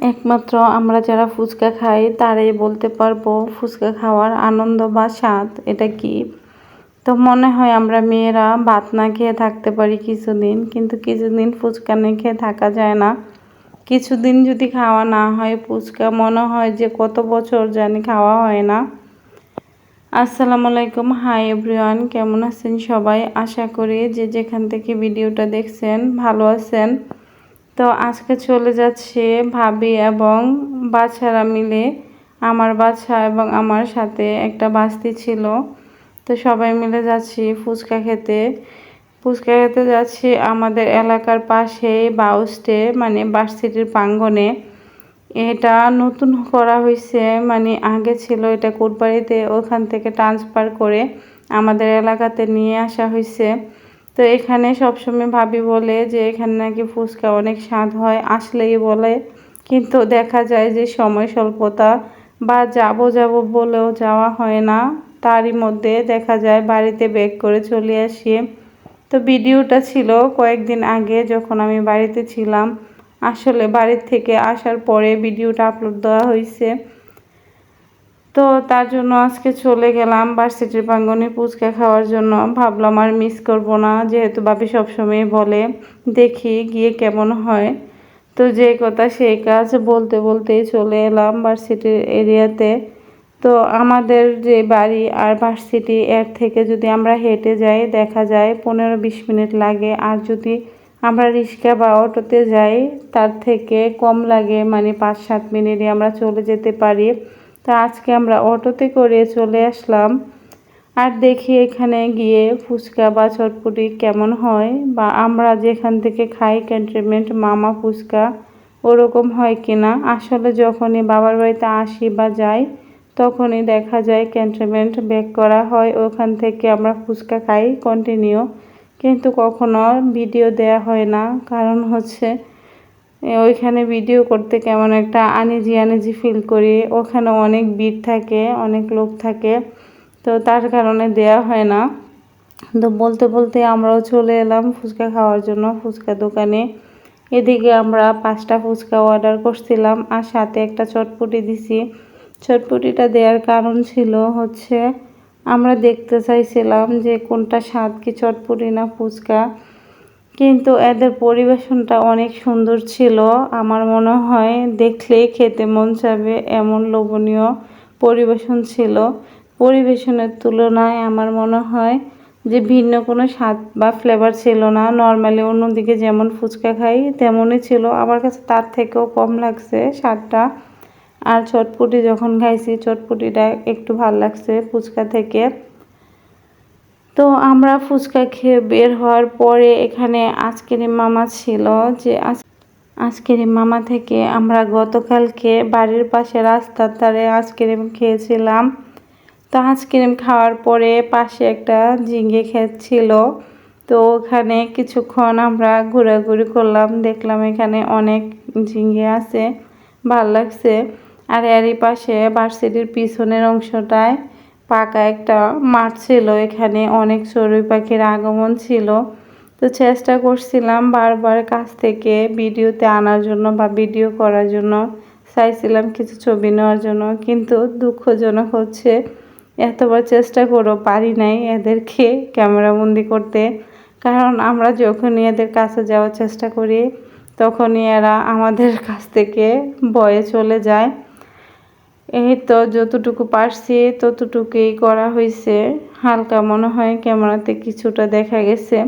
একমাত্র আমরা যারা ফুচকা খাই, তারাই বলতে পারব ফুচকা খাওয়ার আনন্দ বা স্বাদ, এটা কি? তো মনে হয় আমরা মেয়েরা ভাত না খেয়ে থাকতে পারি কিছুদিন, কিন্তু কিছুদিন ফুচকা না খেয়ে থাকা যায় না। কিছুদিন যদি খাওয়া না হয় ফুচকা, মনে হয় যে কত বছর জানি খাওয়া হয় না। আসসালামু আলাইকুম। হাই এভরিওয়ান, কেমন আছেন সবাই? আশা করি যে যেখান থেকে ভিডিওটা দেখছেন, ভালো আছেন। তো আজকে চলে যাচ্ছে ভাবি এবং বাচ্চারা মিলে আমার বাচ্চা এবং আমার সাথে একটা বাস্তি ছিল। তো সবাই মিলে যাচ্ছি ফুচকা খেতে। ফুচকা খেতে যাচ্ছি আমাদের এলাকার পাশে বাউস্টে মানে বার্সিটির প্রাঙ্গনে এটা নতুন করা হয়েছে মানে আগে ছিল এটা কোটবাড়িতে ওখান থেকে ট্রান্সফার করে আমাদের এলাকাতে নিয়ে আসা হয়েছে তো এখানে সবসময় ভাবি বলে যে এখানে নাকি ফুচকা অনেক স্বাদ হয়, আসলেই বলে। কিন্তু দেখা যায় যে সময় স্বল্পতা বা যাব যাব বলেও যাওয়া হয় না। তারই মধ্যে দেখা যায় বাড়িতে ব্যাক করে চলে আসি। তো ভিডিওটা ছিল কয়েকদিন আগে যখন আমি বাড়িতে ছিলাম। আসলে বাড়ির থেকে আসার পরে ভিডিওটা আপলোড দেওয়া হয়েছে তো তার জন্য আজকে চলে গেলাম ভার্সিটির প্রাঙ্গনে ফুচকা খাওয়ার জন্য। ভাবলাম আর মিস করব না, যেহেতু বাবি সবসময় বলে, দেখি গিয়ে কেমন হয়। তো যে কথা সেই কাজ বলতে বলতেই চলে এলাম ভার্সিটির এরিয়াতে। তো আমাদের যে বাড়ি আর ভার্সিটি, এর থেকে যদি আমরা হেঁটে যাই, দেখা যায় পনেরো বিশ মিনিট লাগে। আর যদি আমরা রিক্সা বা অটোতে যাই, তার থেকে কম লাগে মানে পাঁচ সাত মিনিটে আমরা চলে যেতে পারি। তা আজকে আমরা অটোতে করে চলে আসলাম। আর দেখি এখানে গিয়ে ফুচকা বা চটপুটি কেমন হয় বা আমরা যেখান থেকে খাই ক্যান্টনমেন্ট মামা ফুচকা ওরকম হয় কিনা। আসলে যখনই বাবার বাড়িতে আসি বা যাই, তখনই দেখা যায় ক্যান্টনমেন্ট ব্যাক করা হয়। ওখান থেকে আমরা ফুচকা খাই কন্টিনিউ কিন্তু কখনো ভিডিও দেয়া হয় না। কারণ হচ্ছে ওইখানে ভিডিও করতে কেমন একটা আনিজি আনিজি ফিল করি। ওখানে অনেক ভিড় থাকে, অনেক লোক থাকে, তো তার কারণে দেয়া হয় না। তো বলতে বলতে আমরাও চলে এলাম ফুচকা খাওয়ার জন্য ফুচকা দোকানে। এদিকে আমরা পাঁচটা ফুচকা অর্ডার করছিলাম আর সাথে একটা চটপটি দিছি। চটপটিটা দেওয়ার কারণ ছিল হচ্ছে, আমরা দেখতে চাইছিলাম যে কোনটা স্বাদ, কি চটপটি না ফুচকা। কিন্তু এদের পরিবেশনটা অনেক সুন্দর ছিল। আমার মনে হয় দেখলেই খেতে মন চাবে এমন লোভনীয় পরিবেশন ছিল। পরিবেশনের তুলনায় আমার মনে হয় যে ভিন্ন কোনো স্বাদ বা ফ্লেভার ছিল না। নর্মালি অন্যদিকে যেমন ফুচকা খাই, তেমনই ছিল। আমার কাছে তার থেকেও কম লাগছে স্বাদটা। আর চটপুটি যখন খাইছি, চটপুটিটা একটু ভালো লাগছে ফুচকা থেকে। তো আমরা ফুচকা খেয়ে বের হওয়ার পরে এখানে আইসক্রিম মামা ছিল যে আইসক্রিম মামা থেকে আমরা গতকালকে বাড়ির পাশে রাস্তার ধারে আইসক্রিম খেয়েছিলাম। তো আইসক্রিম খাওয়ার পরে পাশে একটা ঝিঙ্গে ক্ষেত ছিল। তো ওখানে কিছুক্ষণ আমরা ঘোরাঘুরি করলাম, দেখলাম এখানে অনেক ঝিঙ্গে আছে, ভালো লাগছে। আর এরই পাশে ভার্সিটির পিছনের অংশটায় পাকা একটা মাঠ ছিল এখানে, অনেক চড়ুই পাখির আগমন ছিল। তো চেষ্টা করছিলাম বারবার কাছ থেকে ভিডিওতে আনার জন্য বা ভিডিও করার জন্য, চাইছিলাম কিছু ছবি নেওয়ার জন্য, কিন্তু দুঃখজনক হচ্ছে এতবার চেষ্টা করো পারি নাই এদেরকে ক্যামেরাবন্দি করতে। কারণ আমরা যখনই এদের কাছে যাওয়ার চেষ্টা করি, তখনই এরা আমাদের কাছ থেকে বয়ে চলে যায়। এই তো যতটুকু পারছি, ততটুকুই করা হয়েছে হালকা মনে হয় ক্যামেরাতে কিছুটা দেখা গেছে।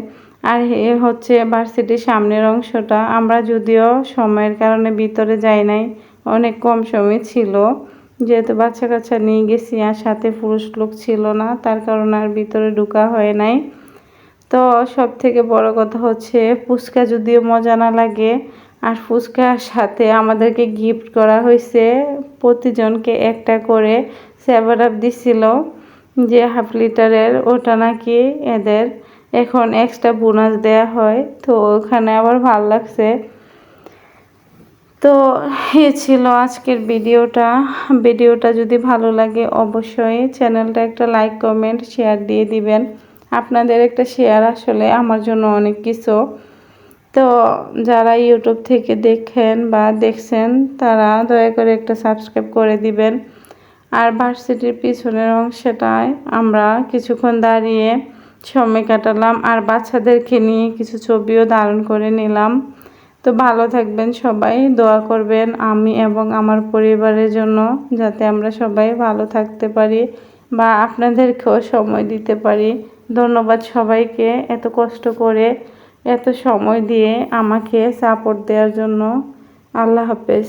আর এ হচ্ছে ভার্সিটির সামনের অংশটা। আমরা যদিও সময়ের কারণে ভিতরে যাই নাই, অনেক কম সময় ছিল। যেহেতু বাচ্চা কাচ্চা নিয়ে গেছি আর সাথে পুরুষ লোক ছিল না, তার কারণে আর ভিতরে ঢুকা হয় নাই। তো সব থেকে বড় কথা হচ্ছে, ফুচকা যদিও মজা না লাগে আর ফুচকার সাথে আমাদেরকে গিফট করা হয়েছে। প্রতিজনকে একটা করে সেভার আপ দিছিল যে হাফ লিটারের ওটা নাকি এদের। এখন এক্সট্রা বোনাস দেয়া হয়, তো ওখানে আবার ভালো লাগছে। তো এ ছিল আজকের ভিডিওটা। ভিডিওটা যদি ভালো লাগে অবশ্যই চ্যানেলটা একটা লাইক কমেন্ট শেয়ার দিয়ে দিবেন। আপনাদের একটা শেয়ার আসলে আমার জন্য অনেক কিছু। তো যারা ইউটিউব থেকে দেখেন বা দেখছেন, তারা দয়া করে একটা সাবস্ক্রাইব করে দিবেন। আর ভার্সিটির পিছনের অংশটায় আমরা কিছুক্ষণ দাঁড়িয়ে সময় কাটালাম আর বাচ্চাদেরকে নিয়ে কিছু ছবিও ধারণ করে নিলাম। তো ভালো থাকবেন সবাই, দোয়া করবেন আমি এবং আমার পরিবারের জন্য যাতে আমরা সবাই ভালো থাকতে পারি বা আপনাদেরকেও সময় দিতে পারি। ধন্যবাদ সবাইকে এত কষ্ট করে। এত সময় দিয়ে আমাকে সাপোর্ট দেওয়ার জন্য আল্লাহ হাফেজ।